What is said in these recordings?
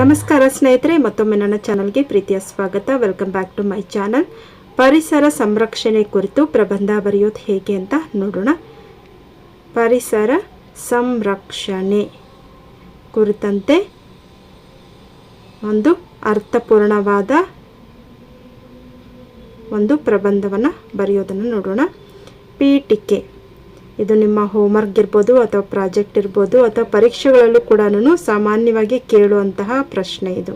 ನಮಸ್ಕಾರ ಸ್ನೇಹಿತರೆ, ಮತ್ತೊಮ್ಮೆ ನನ್ನ ಚಾನಲ್ಗೆ ಪ್ರೀತಿಯ ಸ್ವಾಗತ. Welcome back to my channel ಪರಿಸರ ಸಂರಕ್ಷಣೆ ಕುರಿತು ಪ್ರಬಂಧ ಬರೆಯೋದು ಹೇಗೆ ಅಂತ ನೋಡೋಣ. ಪರಿಸರ ಸಂರಕ್ಷಣೆ ಕುರಿತಂತೆ ಒಂದು ಅರ್ಥಪೂರ್ಣವಾದ ಒಂದು ಪ್ರಬಂಧವನ್ನು ಬರೆಯೋದನ್ನು ನೋಡೋಣ. ಪೀಠಿಕೆ. ಇದು ನಿಮ್ಮ ಹೋಮ್ವರ್ಕ್ ಇರ್ಬೋದು ಅಥವಾ ಪ್ರಾಜೆಕ್ಟ್ ಇರ್ಬೋದು ಅಥವಾ ಪರೀಕ್ಷೆಗಳಲ್ಲೂ ಕೂಡ ಸಾಮಾನ್ಯವಾಗಿ ಕೇಳುವಂತಹ ಪ್ರಶ್ನೆ ಇದು.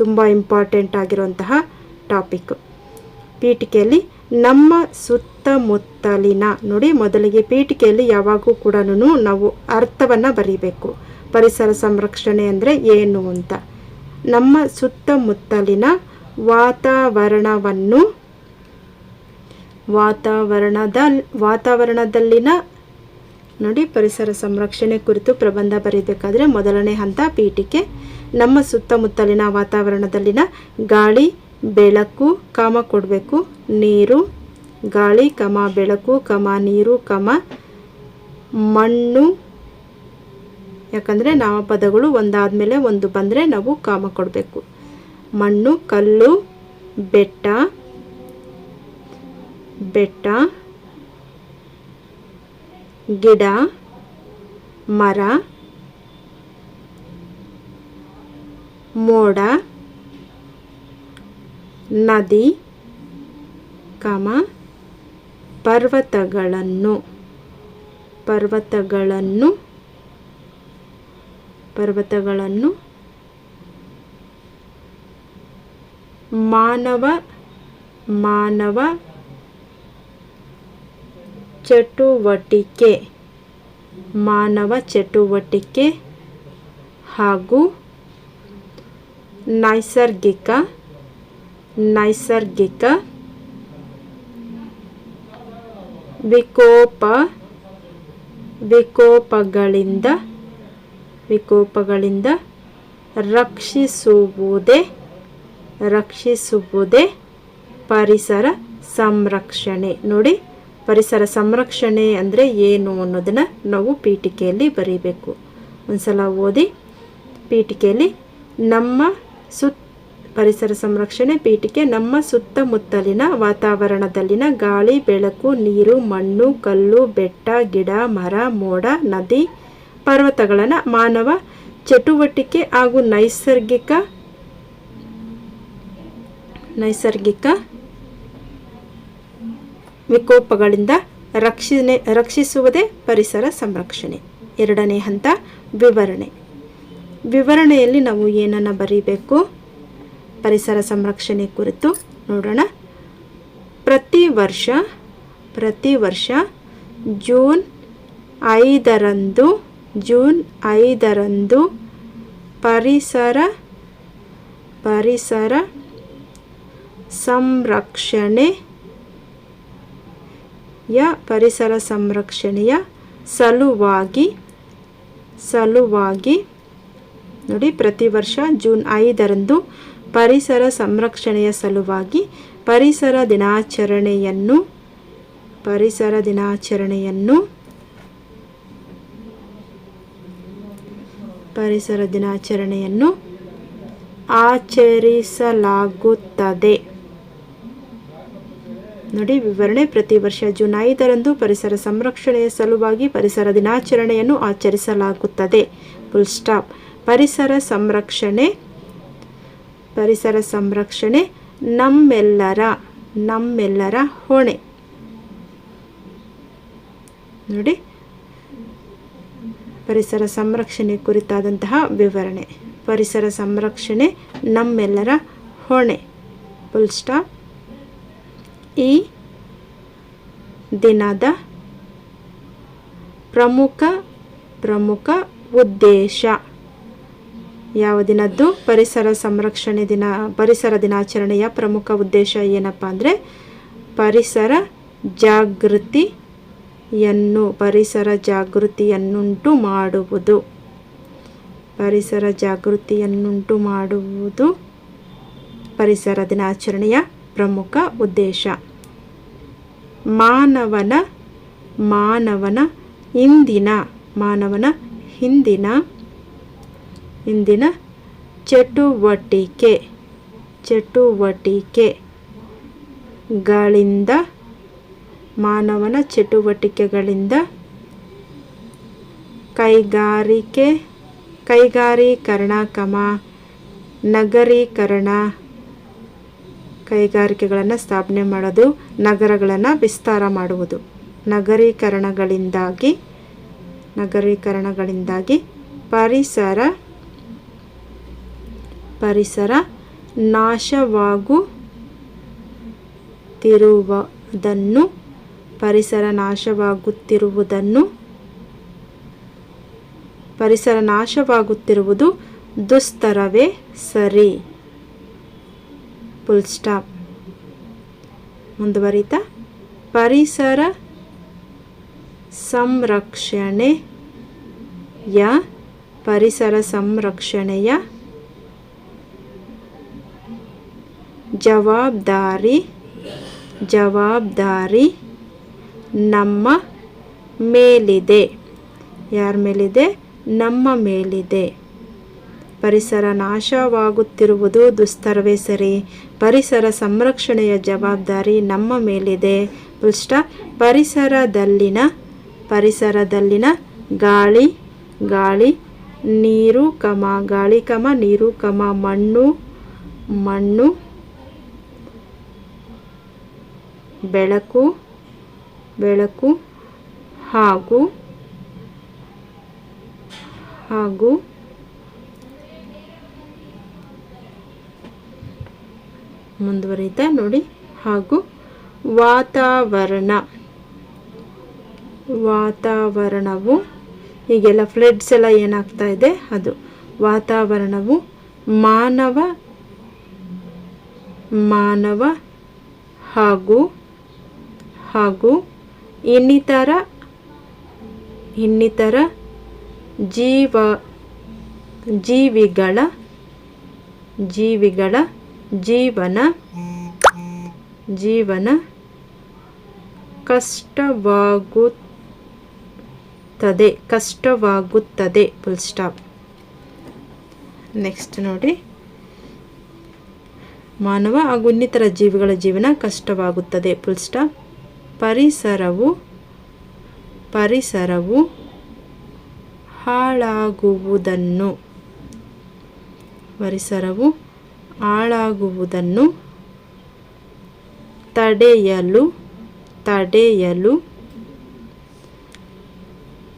ತುಂಬ ಇಂಪಾರ್ಟೆಂಟ್ ಆಗಿರುವಂತಹ ಟಾಪಿಕ್ ಪೀಠಿಕೆಯಲ್ಲಿ ನಮ್ಮ ಸುತ್ತಮುತ್ತಲಿನ, ನೋಡಿ ಮೊದಲಿಗೆ ಪೀಠಿಕೆಯಲ್ಲಿ ಯಾವಾಗೂ ಕೂಡ ನಾವು ಅರ್ಥವನ್ನು ಬರೀಬೇಕು. ಪರಿಸರ ಸಂರಕ್ಷಣೆ ಅಂದರೆ ಏನು ಅಂತ. ನಮ್ಮ ಸುತ್ತಮುತ್ತಲಿನ ವಾತಾವರಣವನ್ನು, ವಾತಾವರಣದ, ವಾತಾವರಣದಲ್ಲಿನ ನೋಡಿ, ಪರಿಸರ ಸಂರಕ್ಷಣೆ ಕುರಿತು ಪ್ರಬಂಧ ಬರೀಬೇಕಾದ್ರೆ ಮೊದಲನೇ ಹಂತ ಪೀಠಿಕೆ. ನಮ್ಮ ಸುತ್ತಮುತ್ತಲಿನ ವಾತಾವರಣದಲ್ಲಿನ ಗಾಳಿ, ಬೆಳಕು, ಕಾಮ ಕೊಡಬೇಕು. ನೀರು, ಗಾಳಿ, ಕಮ, ಬೆಳಕು, ಕಮ, ನೀರು, ಕಮ, ಮಣ್ಣು. ಯಾಕಂದರೆ ನಾಮಪದಗಳು ಒಂದಾದಮೇಲೆ ಒಂದು ಬಂದರೆ ನಾವು ಕಾಮ ಕೊಡಬೇಕು. ಮಣ್ಣು, ಕಲ್ಲು, ಬೆಟ್ಟ ಬೆಟ್ಟ. ಗಿಡ ಮರ ಮೋಡ ನದಿ ಕಮ ಪರ್ವತಗಳನ್ನು ಪರ್ವತಗಳನ್ನು ಪರ್ವತಗಳನ್ನು ಮಾನವ ಮಾನವ ಚಟುವಟಿಕೆ ಮಾನವ ಚಟುವಟಿಕೆ ಹಾಗೂ ನೈಸರ್ಗಿಕ ನೈಸರ್ಗಿಕ ವಿಕೋಪ ವಿಕೋಪಗಳಿಂದ ವಿಕೋಪಗಳಿಂದ ರಕ್ಷಿಸುವುದೇ ರಕ್ಷಿಸುವುದೇ ಪರಿಸರ ಸಂರಕ್ಷಣೆ. ನೋಡಿ ಪರಿಸರ ಸಂರಕ್ಷಣೆ ಅಂದರೆ ಏನು ಅನ್ನೋದನ್ನು ನಾವು ಪೀಠಿಕೆಯಲ್ಲಿ ಬರೀಬೇಕು. ಒಂದ್ಸಲ ಓದಿ, ಪೀಠಿಕೆಯಲ್ಲಿ ನಮ್ಮ ಸುತ್ತ ಪರಿಸರ ಸಂರಕ್ಷಣೆ ಪೀಠಿಕೆ ನಮ್ಮ ಸುತ್ತಮುತ್ತಲಿನ ವಾತಾವರಣದಲ್ಲಿನ ಗಾಳಿ, ಬೆಳಕು, ನೀರು, ಮಣ್ಣು, ಕಲ್ಲು, ಬೆಟ್ಟ, ಗಿಡ, ಮರ, ಮೋಡ, ನದಿ ಪರ್ವತಗಳನ್ನು ಮಾನವ ಚಟುವಟಿಕೆ ಹಾಗೂ ನೈಸರ್ಗಿಕ ನೈಸರ್ಗಿಕ ವಿಕೋಪಗಳಿಂದ ರಕ್ಷಣೆ ರಕ್ಷಿಸುವುದೇ ಪರಿಸರ ಸಂರಕ್ಷಣೆ. ಎರಡನೇ ಹಂತ, ವಿವರಣೆ. ವಿವರಣೆಯಲ್ಲಿ ನಾವು ಏನನ್ನು ಬರೀಬೇಕು? ಪರಿಸರ ಸಂರಕ್ಷಣೆ ಕುರಿತು ನೋಡೋಣ. ಪ್ರತಿ ವರ್ಷ ಪ್ರತಿ ವರ್ಷ ಜೂನ್ ಐದರಂದು ಜೂನ್ ಐದರಂದು ಪರಿಸರ ಪರಿಸರ ಸಂರಕ್ಷಣೆ ಯ ಪರಿಸರ ಸಂರಕ್ಷಣೆಯ ಸಲುವಾಗಿ ಸಲುವಾಗಿ, ನೋಡಿ, ಪ್ರತಿ ವರ್ಷ ಜೂನ್ ಐದರಂದು ಪರಿಸರ ಸಂರಕ್ಷಣೆಯ ಸಲುವಾಗಿ ಪರಿಸರ ದಿನಾಚರಣೆಯನ್ನು ಪರಿಸರ ದಿನಾಚರಣೆಯನ್ನು ಪರಿಸರ ದಿನಾಚರಣೆಯನ್ನು ಆಚರಿಸಲಾಗುತ್ತದೆ. ನೋಡಿ ವಿವರಣೆ ಪ್ರತಿ ವರ್ಷ ಜೂನ್ ಐದರಂದು ಪರಿಸರ ಸಂರಕ್ಷಣೆಯ ಸಲುವಾಗಿ ಪರಿಸರ ದಿನಾಚರಣೆಯನ್ನು ಆಚರಿಸಲಾಗುತ್ತದೆ. ಫುಲ್ ಸ್ಟಾಪ್ ಪರಿಸರ ಸಂರಕ್ಷಣೆ ಪರಿಸರ ಸಂರಕ್ಷಣೆ, ನಮ್ಮೆಲ್ಲರ ನಮ್ಮೆಲ್ಲರ ಹೊಣೆ. ನೋಡಿ. ಪರಿಸರ ಸಂರಕ್ಷಣೆ ಕುರಿತಾದಂತಹ ವಿವರಣೆ. ಪರಿಸರ ಸಂರಕ್ಷಣೆ, ನಮ್ಮೆಲ್ಲರ ಹೊಣೆ. ಫುಲ್ ಸ್ಟಾಪ್ ಈ ದಿನದ ಪ್ರಮುಖ ಪ್ರಮುಖ ಉದ್ದೇಶ. ಯಾವ ದಿನದ್ದು? ಪರಿಸರ ಸಂರಕ್ಷಣೆ ದಿನ, ಪರಿಸರ ದಿನಾಚರಣೆಯ ಪ್ರಮುಖ ಉದ್ದೇಶ ಏನಪ್ಪ ಅಂದರೆ ಪರಿಸರ ಜಾಗೃತಿಯನ್ನು ಪರಿಸರ ಜಾಗೃತಿಯನ್ನುಂಟು ಮಾಡುವುದು. ಪರಿಸರ ಜಾಗೃತಿಯನ್ನುಂಟು ಮಾಡುವುದು ಪರಿಸರ ದಿನಾಚರಣೆಯ ಪ್ರಮುಖ ಉದ್ದೇಶ. ಮಾನವನ ಮಾನವನ ಇಂದಿನ ಮಾನವನ ಹಿಂದಿನ ಇಂದಿನ ಚಟುವಟಿಕೆ ಚಟುವಟಿಕೆಗಳಿಂದ ಮಾನವನ ಚಟುವಟಿಕೆಗಳಿಂದ ಕೈಗಾರಿಕೆ ಕೈಗಾರೀಕರಣ ಕಮ ನಗರೀಕರಣ ಕೈಗಾರಿಕೆಗಳನ್ನು ಸ್ಥಾಪನೆ ಮಾಡೋದು, ನಗರಗಳನ್ನು ವಿಸ್ತಾರ ಮಾಡುವುದು. ನಗರೀಕರಣಗಳಿಂದಾಗಿ ನಗರೀಕರಣಗಳಿಂದಾಗಿ ಪರಿಸರ ಪರಿಸರ ನಾಶವಾಗುತ್ತಿರುವುದನ್ನು ಪರಿಸರ ನಾಶವಾಗುತ್ತಿರುವುದನ್ನು, ಪರಿಸರ ನಾಶವಾಗುತ್ತಿರುವುದು ದುಸ್ತರವೇ ಸರಿ. ಫುಲ್ ಸ್ಟಾಪ್ ಮುಂದುವರಿತಾ, ಪರಿಸರ ಸಂರಕ್ಷಣೆ ಯ ಪರಿಸರ ಸಂರಕ್ಷಣೆಯ ಜವಾಬ್ದಾರಿ ಜವಾಬ್ದಾರಿ ನಮ್ಮ ಮೇಲಿದೆ. ಯಾರ ಮೇಲಿದೆ? ನಮ್ಮ ಮೇಲಿದೆ. ಪರಿಸರ ನಾಶವಾಗುತ್ತಿರುವುದು ದುಸ್ತರವೇ ಸರಿ. ಪರಿಸರ ಸಂರಕ್ಷಣೆಯ ಜವಾಬ್ದಾರಿ ನಮ್ಮ ಮೇಲಿದೆ. ಪೃಷ್ಠ ಪರಿಸರದಲ್ಲಿನ ಪರಿಸರದಲ್ಲಿನ ಗಾಳಿ ಗಾಳಿ, ನೀರು ಕಮ, ಗಾಳಿ ಕಮ, ನೀರು ಕಮ, ಮಣ್ಣು ಮಣ್ಣು, ಬೆಳಕು ಬೆಳಕು ಹಾಗೂ ಹಾಗೂ ಮುಂದುವರಿತಾ ನೋಡಿ. ಹಾಗೂ ವಾತಾವರಣ. ವಾತಾವರಣವು ಈಗೆಲ್ಲ ಫ್ಲಡ್ಸ್ ಎಲ್ಲ ಏನಾಗ್ತಾ ಇದೆ? ಅದು ವಾತಾವರಣವು ಮಾನವ ಮಾನವ ಹಾಗೂ ಹಾಗೂ ಇನ್ನಿತರ ಇನ್ನಿತರ ಜೀವ, ಜೀವಿಗಳ ಜೀವಿಗಳ ಜೀವನ ಜೀವನ ಕಷ್ಟವಾಗುತ್ತದೆ ಕಷ್ಟವಾಗುತ್ತದೆ ಫುಲ್ ಸ್ಟಾಪ್ ನೆಕ್ಸ್ಟ್ ನೋಡಿ. ಮಾನವ ಹಾಗೂ ಇನ್ನಿತರ ಜೀವಿಗಳ ಜೀವನ ಕಷ್ಟವಾಗುತ್ತದೆ ಫುಲ್ ಸ್ಟಾಪ್ ಪರಿಸರವು ಪರಿಸರವು ಹಾಳಾಗುವುದನ್ನು, ಪರಿಸರವು ಹಾಳಾಗುವುದನ್ನು ತಡೆಯಲು ತಡೆಯಲು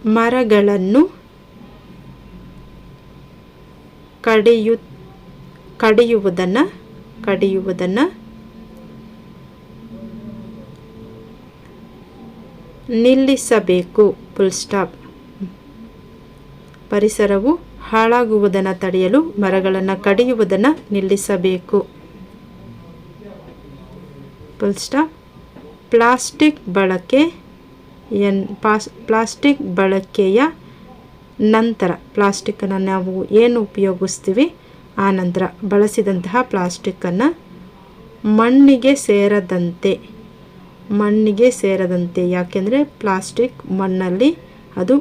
ಮರಗಳನ್ನು ಕಡಿಯು ಕಡಿಯುವುದನ್ನು ಕಡಿಯುವುದನ್ನು ನಿಲ್ಲಿಸಬೇಕು. ಫುಲ್ ಸ್ಟಾಪ್ ಪರಿಸರವು ಹಾಳಾಗುವುದನ್ನು ತಡೆಯಲು ಮರಗಳನ್ನು ಕಡಿಯುವುದನ್ನು ನಿಲ್ಲಿಸಬೇಕು. ಪ್ಲಾಸ್ಟಿಕ್ ಬಳಕೆ ಎನ್ ಪಾಸ್ ಪ್ಲಾಸ್ಟಿಕ್ ಬಳಕೆಯ ನಂತರ ಪ್ಲಾಸ್ಟಿಕ್ಕನ್ನು ನಾವು ಏನು ಉಪಯೋಗಿಸ್ತೀವಿ? ಆ ನಂತರ ಬಳಸಿದಂತಹ ಪ್ಲಾಸ್ಟಿಕ್ಕನ್ನು ಮಣ್ಣಿಗೆ ಸೇರದಂತೆ ಮಣ್ಣಿಗೆ ಸೇರದಂತೆ ಯಾಕೆಂದರೆ ಪ್ಲಾಸ್ಟಿಕ್ ಮಣ್ಣಲ್ಲಿ ಅದು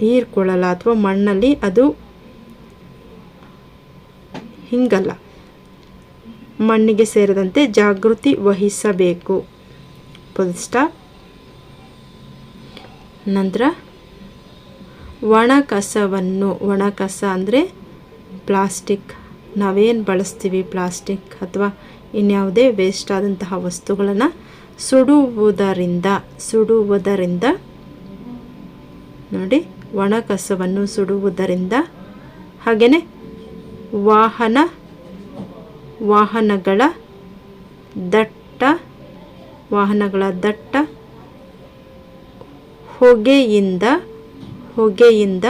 ಹೀರ್ಕೊಳ್ಳಲ್ಲ ಅಥವಾ ಮಣ್ಣಲ್ಲಿ ಅದು ಹಿಂಗಲ್ಲ. ಮಣ್ಣಿಗೆ ಸೇರದಂತೆ ಜಾಗೃತಿ ವಹಿಸಬೇಕು. ಫುಲ್ ನಂತರ ಒಣ ಕಸವನ್ನು ಒಣ ಕಸ ಅಂದರೆ ಪ್ಲಾಸ್ಟಿಕ್, ನಾವೇನು ಬಳಸ್ತೀವಿ ಪ್ಲಾಸ್ಟಿಕ್ ಅಥವಾ ಇನ್ಯಾವುದೇ ವೇಸ್ಟ್ ಆದಂತಹ ವಸ್ತುಗಳನ್ನು ಸುಡುವುದರಿಂದ ಸುಡುವುದರಿಂದ, ನೋಡಿ. ಒಣ ಕಸವನ್ನು ಸುಡುವುದರಿಂದ ಹಾಗೆಯೇ ವಾಹನ, ವಾಹನಗಳ ದಟ್ಟ ವಾಹನಗಳ ದಟ್ಟ ಹೊಗೆಯಿಂದ ಹೊಗೆಯಿಂದ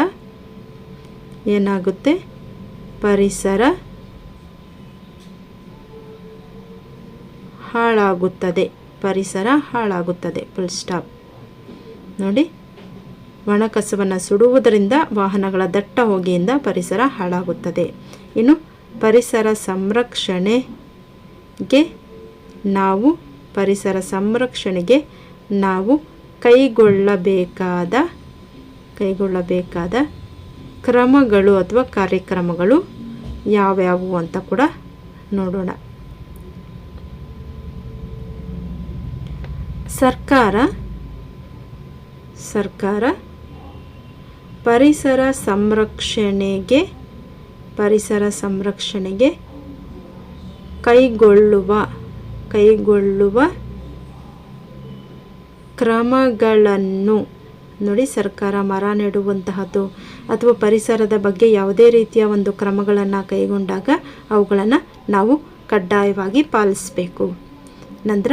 ಏನಾಗುತ್ತೆ? ಪರಿಸರ ಹಾಳಾಗುತ್ತದೆ. ಪರಿಸರ ಹಾಳಾಗುತ್ತದೆ. ಫುಲ್ ಸ್ಟಾಪ್ ನೋಡಿ. ಒಣಕಸವನ್ನು ಸುಡುವುದರಿಂದ ವಾಹನಗಳ ದಟ್ಟ ಹೊಗೆಯಿಂದ ಪರಿಸರ ಹಾಳಾಗುತ್ತದೆ. ಇನ್ನು ಪರಿಸರ ಸಂರಕ್ಷಣೆಗೆ ನಾವು, ಪರಿಸರ ಸಂರಕ್ಷಣೆಗೆ ನಾವು ಕೈಗೊಳ್ಳಬೇಕಾದ ಕೈಗೊಳ್ಳಬೇಕಾದ ಕ್ರಮಗಳು ಅಥವಾ ಕಾರ್ಯಕ್ರಮಗಳು ಯಾವ್ಯಾವು ಅಂತ ಕೂಡ ನೋಡೋಣ. ಸರ್ಕಾರ ಸರ್ಕಾರ ಪರಿಸರ ಸಂರಕ್ಷಣೆಗೆ ಪರಿಸರ ಸಂರಕ್ಷಣೆಗೆ ಕೈಗೊಳ್ಳುವ ಕೈಗೊಳ್ಳುವ ಕ್ರಮಗಳನ್ನು ನೋಡಿ ಸರ್ಕಾರ ಮರ ನೆಡುವಂತಹದ್ದು ಅಥವಾ ಪರಿಸರದ ಬಗ್ಗೆ ಯಾವುದೇ ರೀತಿಯ ಒಂದು ಕ್ರಮಗಳನ್ನು ಕೈಗೊಂಡಾಗ ಅವುಗಳನ್ನು ನಾವು ಕಡ್ಡಾಯವಾಗಿ ಪಾಲಿಸಬೇಕು. ನಂತರ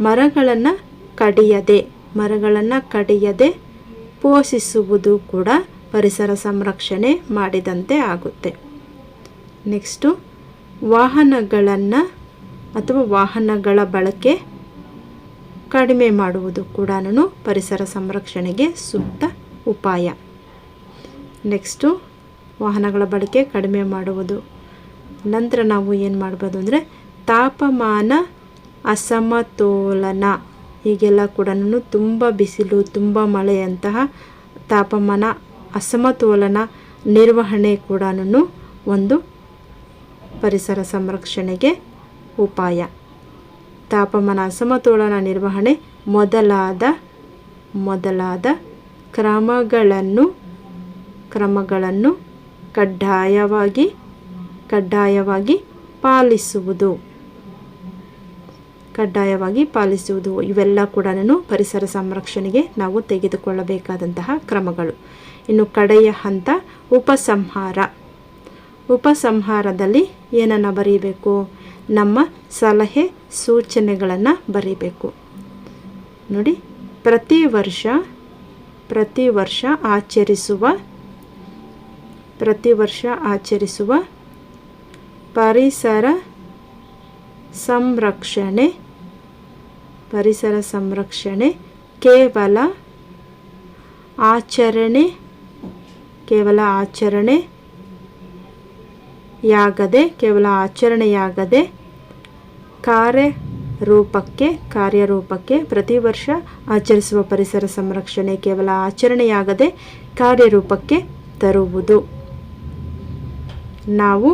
ಮರಗಳನ್ನು ಕಡಿಯದೆ ಮರಗಳನ್ನು ಕಡಿಯದೆ ಪೋಷಿಸುವುದು ಕೂಡ ಪರಿಸರ ಸಂರಕ್ಷಣೆ ಮಾಡಿದಂತೆ ಆಗುತ್ತೆ. ನೆಕ್ಸ್ಟು ವಾಹನಗಳನ್ನು ಅಥವಾ ವಾಹನಗಳ ಬಳಕೆ ಕಡಿಮೆ ಮಾಡುವುದು ಕೂಡ ಪರಿಸರ ಸಂರಕ್ಷಣೆಗೆ ಸೂಕ್ತ ಉಪಾಯ. ನೆಕ್ಸ್ಟು ವಾಹನಗಳ ಬಳಕೆ ಕಡಿಮೆ ಮಾಡುವುದು. ನಂತರ ನಾವು ಏನು ಮಾಡ್ಬೋದು ಅಂದರೆ ತಾಪಮಾನ ಅಸಮತೋಲನ, ಹೀಗೆಲ್ಲ ಕೂಡ ತುಂಬ ಬಿಸಿಲು, ತುಂಬ ಮಳೆಯಂತಹ ತಾಪಮಾನ ಅಸಮತೋಲನ ನಿರ್ವಹಣೆ ಕೂಡ ಒಂದು ಪರಿಸರ ಸಂರಕ್ಷಣೆಗೆ ಉಪಾಯ. ತಾಪಮಾನ ಅಸಮತೋಲನ ನಿರ್ವಹಣೆ ಮೊದಲಾದ ಮೊದಲಾದ ಕ್ರಮಗಳನ್ನು ಕ್ರಮಗಳನ್ನು ಕಡ್ಡಾಯವಾಗಿ ಕಡ್ಡಾಯವಾಗಿ ಪಾಲಿಸುವುದು. ಕಡ್ಡಾಯವಾಗಿ ಪಾಲಿಸುವುದು ಇವೆಲ್ಲ ಕೂಡ ಪರಿಸರ ಸಂರಕ್ಷಣೆಗೆ ನಾವು ತೆಗೆದುಕೊಳ್ಳಬೇಕಾದಂತಹ ಕ್ರಮಗಳು. ಇನ್ನು ಕಡೆಯ ಹಂತ ಉಪಸಂಹಾರ. ಉಪಸಂಹಾರದಲ್ಲಿ ಏನನ್ನು ಬರೀಬೇಕು? ನಮ್ಮ ಸಲಹೆ ಸೂಚನೆಗಳನ್ನು ಬರೀಬೇಕು. ನೋಡಿ, ಪ್ರತಿ ವರ್ಷ ಪ್ರತಿ ವರ್ಷ ಆಚರಿಸುವ, ಪ್ರತಿ ವರ್ಷ ಆಚರಿಸುವ ಪರಿಸರ ಸಂರಕ್ಷಣೆ ಪರಿಸರ ಸಂರಕ್ಷಣೆ ಕೇವಲ ಆಚರಣೆ ಕೇವಲ ಆಚರಣೆ ಯಾಗದೆ, ಕೇವಲ ಆಚರಣೆಯಾಗದೆ ಕಾರ್ಯ ರೂಪಕ್ಕೆ ಕಾರ್ಯರೂಪಕ್ಕೆ ಪ್ರತಿ ವರ್ಷ ಆಚರಿಸುವ ಪರಿಸರ ಸಂರಕ್ಷಣೆ ಕೇವಲ ಆಚರಣೆಯಾಗದೆ ಕಾರ್ಯರೂಪಕ್ಕೆ ತರುವುದು. ನಾವು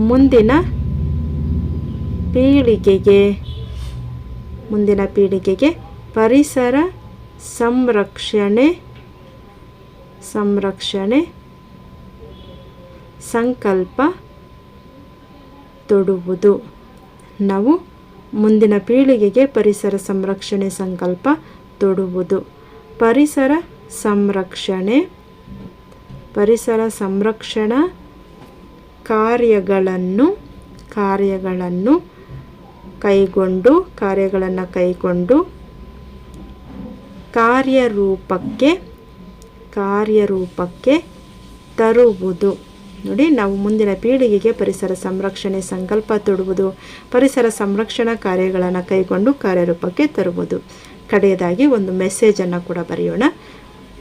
ಮುಂದಿನ ಪೀಳಿಗೆಗೆ ಮುಂದಿನ ಪೀಳಿಗೆಗೆ ಪರಿಸರ ಸಂರಕ್ಷಣೆ ಸಂರಕ್ಷಣೆ, ಸಂಕಲ್ಪ, ತೊಡುವುದು. ನಾವು ಮುಂದಿನ ಪೀಳಿಗೆಗೆ ಪರಿಸರ ಸಂರಕ್ಷಣೆ ಸಂಕಲ್ಪ, ತೊಡುವುದು. ಪರಿಸರ ಸಂರಕ್ಷಣೆ, ಪರಿಸರ ಸಂರಕ್ಷಣಾ ಕಾರ್ಯಗಳನ್ನು ಕಾರ್ಯಗಳನ್ನು ಕೈಗೊಂಡು ಕಾರ್ಯಗಳನ್ನು ಕೈಗೊಂಡು, ಕಾರ್ಯರೂಪಕ್ಕೆ ಕಾರ್ಯರೂಪಕ್ಕೆ ತರುವುದು. ನೋಡಿ, ನಾವು ಮುಂದಿನ ಪೀಳಿಗೆಗೆ ಪರಿಸರ ಸಂರಕ್ಷಣೆ ಸಂಕಲ್ಪ ತೊಡುವುದು, ಪರಿಸರ ಸಂರಕ್ಷಣಾ ಕಾರ್ಯಗಳನ್ನು ಕೈಗೊಂಡು ಕಾರ್ಯರೂಪಕ್ಕೆ ತರುವುದು. ಕಡೆಯದಾಗಿ ಒಂದು ಮೆಸೇಜನ್ನು ಕೂಡ ಬರೆಯೋಣ.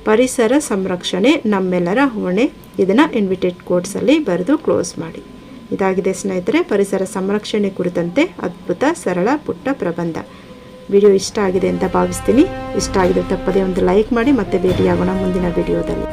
ಪರಿಸರ ಸಂರಕ್ಷಣೆ ನಮ್ಮೆಲ್ಲರ ಹೊಣೆ. ಇದನ್ನು ಇನ್ವಿಟೆಡ್ ಕೋಟ್ಸಲ್ಲಿ ಬರೆದು ಕ್ಲೋಸ್ ಮಾಡಿ. ಇದಾಗಿದೆ ಸ್ನೇಹಿತರೆ, ಪರಿಸರ ಸಂರಕ್ಷಣೆ ಕುರಿತಂತೆ ಅದ್ಭುತ, ಸರಳ, ಪುಟ್ಟ ಪ್ರಬಂಧ. ವಿಡಿಯೋ ಇಷ್ಟ ಆಗಿದೆ ಅಂತ ಭಾವಿಸ್ತೀನಿ. ಇಷ್ಟ ಆಗಿದೆ ತಪ್ಪದೇ ಒಂದು ಲೈಕ್ ಮಾಡಿ ಮತ್ತೆ ಭೇಟಿಯಾಗೋಣ ಮುಂದಿನ ವಿಡಿಯೋದಲ್ಲಿ.